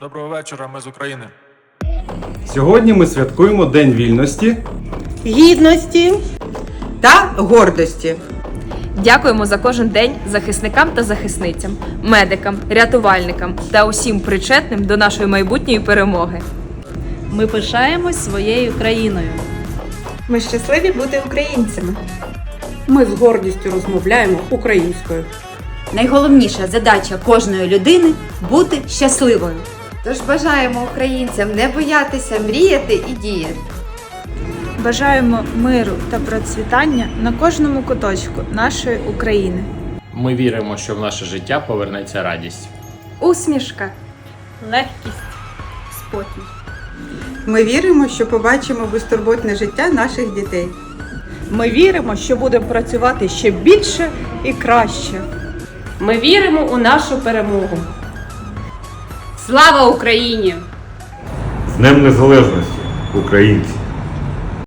Доброго вечора, ми з України. Сьогодні ми святкуємо День вільності. гідності та гордості. Дякуємо за кожен день захисникам та захисницям, медикам, рятувальникам та усім причетним до нашої майбутньої перемоги. Ми пишаємось своєю країною. Ми щасливі бути українцями. Ми з гордістю розмовляємо українською. Найголовніша задача кожної людини бути щасливою. Тож бажаємо українцям не боятися мріяти і діяти. Бажаємо миру та процвітання на кожному куточку нашої України. Ми віримо, що в наше життя повернеться радість. Усмішка! Легкість, спокій. Ми віримо, що побачимо безтурботне життя наших дітей. Ми віримо, що будемо працювати ще більше і краще. Ми віримо у нашу перемогу. Слава Україні! З Днем Незалежності, українці!